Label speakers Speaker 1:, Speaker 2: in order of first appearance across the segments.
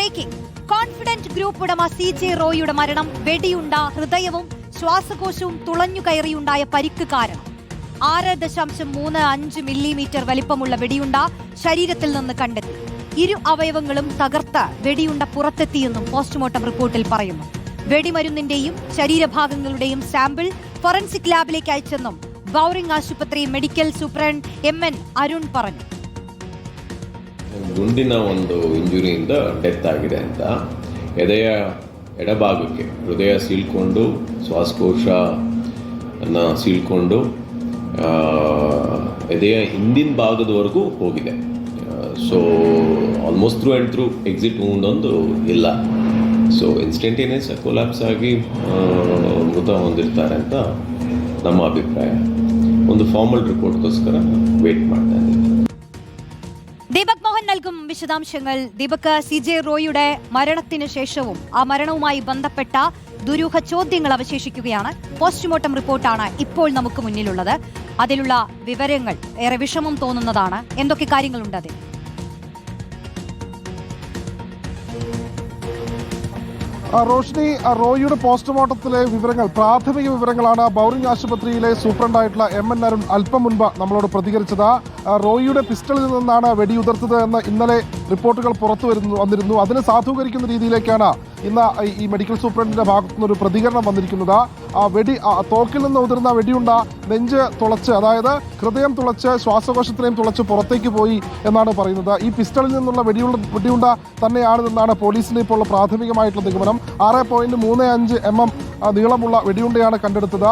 Speaker 1: Breaking confident group ഉടമ C J റോയിയുടെ മരണം വെടിയുണ്ട ഹൃദയവും ശ്വാസകോശവും തുളഞ്ഞു കയറിയുണ്ടായ പരിക്ക് കാരണം. ആറ് ദശാംശം മൂന്ന് അഞ്ച് മില്ലിമീറ്റർ വലിപ്പമുള്ള വെടിയുണ്ട ശരീരത്തിൽ നിന്ന് കണ്ടെത്തി. ഇരു അവയവങ്ങളും തകർത്ത് വെടിയുണ്ട പുറത്തെത്തിയെന്നും പോസ്റ്റ്മോർട്ടം റിപ്പോർട്ടിൽ പറയുന്നു. വെടിമരുന്നിന്റെയും ശരീരഭാഗങ്ങളുടെയും സാമ്പിൾ ഫോറൻസിക് ലാബിലേക്ക് അയച്ചെന്നും ബൌറിംഗ് ആശുപത്രി medical superintendent M N Arun പറഞ്ഞു.
Speaker 2: ಗುಂಡಿನ ಒಂದು ಇಂಜುರಿಯಿಂದ ಡೆತ್ ಆಗಿದೆ ಅಂತ. ಎದೆಯ ಎಡಭಾಗಕ್ಕೆ, ಹೃದಯ ಸೀಳ್ಕೊಂಡು, ಶ್ವಾಸಕೋಶನ ಸೀಳ್ಕೊಂಡು ಎದೆಯ ಹಿಂದಿನ ಭಾಗದವರೆಗೂ ಹೋಗಿದೆ. So almost through and through exit ಮುಂದೊಂದು ಇಲ್ಲ. ಸೊ ಇನ್ಸ್ಟೆಂಟೇನಿಯಸ್ ಕೊಲ್ಯಾಪ್ಸ್ ಆಗಿ ಮೃತ ಹೊಂದಿರ್ತಾರೆ ಅಂತ ನಮ್ಮ ಅಭಿಪ್ರಾಯ. ಒಂದು ಫಾರ್ಮಲ್ ರಿಪೋರ್ಟ್ಗೋಸ್ಕರ ವೇಟ್ ಮಾಡ್ತಾ ಇದ್ದೀವಿ
Speaker 1: നൽകും വിശദാംശങ്ങൾ ദീപക് സി ജെ റോയിയുടെ മരണത്തിന് ശേഷവും ആ മരണവുമായി ബന്ധപ്പെട്ട ദുരൂഹ ചോദ്യങ്ങൾ അവശേഷിക്കുകയാണ്. പോസ്റ്റ്മോർട്ടം റിപ്പോർട്ടാണ് ഇപ്പോൾ നമുക്ക് മുന്നിലുള്ളത്. അതിലുള്ള വിവരങ്ങൾ ഏറെ വിഷമം തോന്നുന്നതാണ്. എന്തൊക്കെ കാര്യങ്ങളുണ്ട് അതിൽ?
Speaker 3: റോഷിനി റോയിയുടെ പോസ്റ്റ്മോർട്ടത്തിലെ വിവരങ്ങൾ പ്രാഥമിക വിവരങ്ങളാണ് ബൗറിംഗ് ആശുപത്രിയിലെ സൂപ്രണ്ടായിട്ടുള്ള എം എൻ അരുൺ അല്പം മുൻപ് നമ്മളോട് പ്രതികരിച്ചത്. റോയിയുടെ പിസ്റ്റളിൽ നിന്നാണ് വെടിയുതിർത്തത് എന്ന് ഇന്നലെ റിപ്പോർട്ടുകൾ പുറത്തു വരുന്നു വന്നിരുന്നു. അതിനെ സാധൂകരിക്കുന്ന രീതിയിലേക്കാണ് ഇന്ന് ഈ- മെഡിക്കൽ സൂപ്രണ്ടിന്റെ ഭാഗത്തു ഒരു പ്രതികരണം വന്നിരിക്കുന്നത്. ആ വെടി തോക്കിൽ നിന്ന് ഉതിർന്ന വെടിയുണ്ട നെഞ്ച് തുളച്ച് അതായത് ഹൃദയം തുളച്ച് ശ്വാസകോശത്തിനെയും തുളച്ച് പുറത്തേക്ക് പോയി എന്നാണ് പറയുന്നത്. ഈ പിസ്റ്റളിൽ നിന്നുള്ള വെടിയുണ്ട വെടിയുണ്ട തന്നെയാണിതെന്നാണ് പോലീസിന്റെ ഇപ്പോൾ പ്രാഥമികമായിട്ടുള്ള നിഗമനം. ആറ് പോയിന്റ് മൂന്ന് അഞ്ച് എം എം നീളമുള്ള വെടിയുണ്ടയാണ് കണ്ടെടുത്തത്.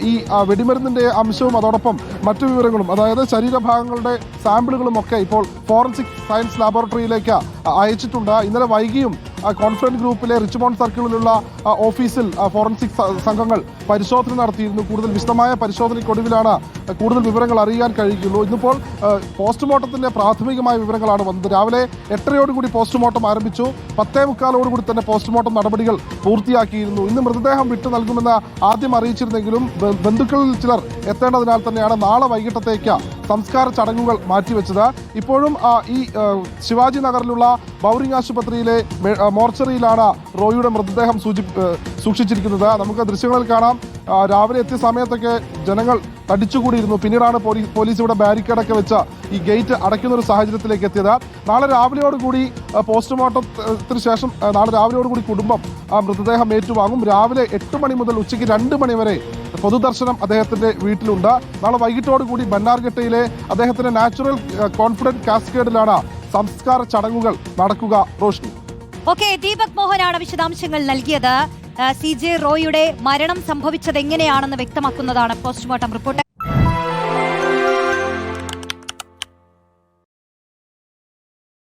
Speaker 3: ഈ വെടിമരുന്നിന്റെ അംശവും അതോടൊപ്പം മറ്റു വിവരങ്ങളും അതായത് ശരീരഭാഗങ്ങളുടെ സാമ്പിളുകളും ഒക്കെ ഇപ്പോൾ ഫോറൻസിക് സയൻസ് ലാബോറട്ടറിയിലേക്ക് അയച്ചിട്ടുണ്ട്. ഇന്നലെ വൈകിയും കോൺഫറൻസ് ഗ്രൂപ്പിലെ റിച്ച്മോൺ സർക്കിളിലുള്ള ഓഫീസിൽ ഫോറൻസിക് സംഘങ്ങൾ പരിശോധന നടത്തിയിരുന്നു. കൂടുതൽ വിശദമായ പരിശോധനയ്ക്കൊടുവിലാണ് കൂടുതൽ വിവരങ്ങൾ അറിയാൻ കഴിയുള്ളൂ. ഇന്നിപ്പോൾ പോസ്റ്റ്മോർട്ടത്തിന്റെ പ്രാഥമികമായ വിവരങ്ങളാണ് വന്നത്. രാവിലെ എട്ടരയോടുകൂടി പോസ്റ്റ്മോർട്ടം ആരംഭിച്ചു. പത്തേ മുക്കാലോടുകൂടി തന്നെ പോസ്റ്റ്മോർട്ടം നടപടികൾ പൂർത്തിയാക്കിയിരുന്നു. ഇന്ന് മൃതദേഹം വിട്ടു നൽകുമെന്ന് ആദ്യം അറിയിച്ചിരുന്നെങ്കിലും ബന്ധുക്കളിൽ ചിലർ എത്തേണ്ടതിനാൽ തന്നെയാണ് നാളെ വൈകിട്ടത്തേക്ക് സംസ്കാര ചടങ്ങുകൾ മാറ്റിവെച്ചത്. ഇപ്പോഴും ഈ ശിവാജി നഗറിലുള്ള ബൗറിംഗ് ആശുപത്രിയിലെ മോർച്ചറിയിലാണ് റോയിയുടെ മൃതദേഹം സൂചി സൂക്ഷിച്ചിരിക്കുന്നത്. നമുക്ക് ദൃശ്യങ്ങളിൽ കാണാം. രാവിലെ എത്തിയ സമയത്തൊക്കെ ജനങ്ങൾ തടിച്ചുകൂടിയിരുന്നു. പിന്നീടാണ് പോലീസ് പോലീസ് ഇവിടെ ബാരിക്കേഡൊക്കെ വെച്ച ഈ ഗേറ്റ് അടയ്ക്കുന്ന ഒരു സാഹചര്യത്തിലേക്ക് എത്തിയത്. നാളെ രാവിലെയോടുകൂടി പോസ്റ്റ്മോർട്ടത്തിന് ശേഷം നാളെ രാവിലെയോടുകൂടി കുടുംബം ആ മൃതദേഹം ഏറ്റുവാങ്ങും. രാവിലെ എട്ട് മണി മുതൽ ഉച്ചയ്ക്ക് രണ്ട് മണി വരെ പൊതുദർശനം അദ്ദേഹത്തിന്റെ വീട്ടിലുണ്ട്. നാളെ വൈകിട്ടോടുകൂടി ബന്നാർഘട്ടയിലെ അദ്ദേഹത്തിന്റെ നാച്ചുറൽ കോൺഫിഡന്റ് കാസ്കേഡിലാണ് സംസ്കാര ചടങ്ങുകൾ നടക്കുക. റോഷ്നി.
Speaker 1: ഓക്കെ ദീപക് മോഹനാണ് വിശദാംശങ്ങൾ നൽകിയത്. സി ജെ റോയിയുടെ മരണം സംഭവിച്ചത് എങ്ങനെയാണെന്ന് വ്യക്തമാക്കുന്നതാണ് പോസ്റ്റ്മോർട്ടം റിപ്പോർട്ട്.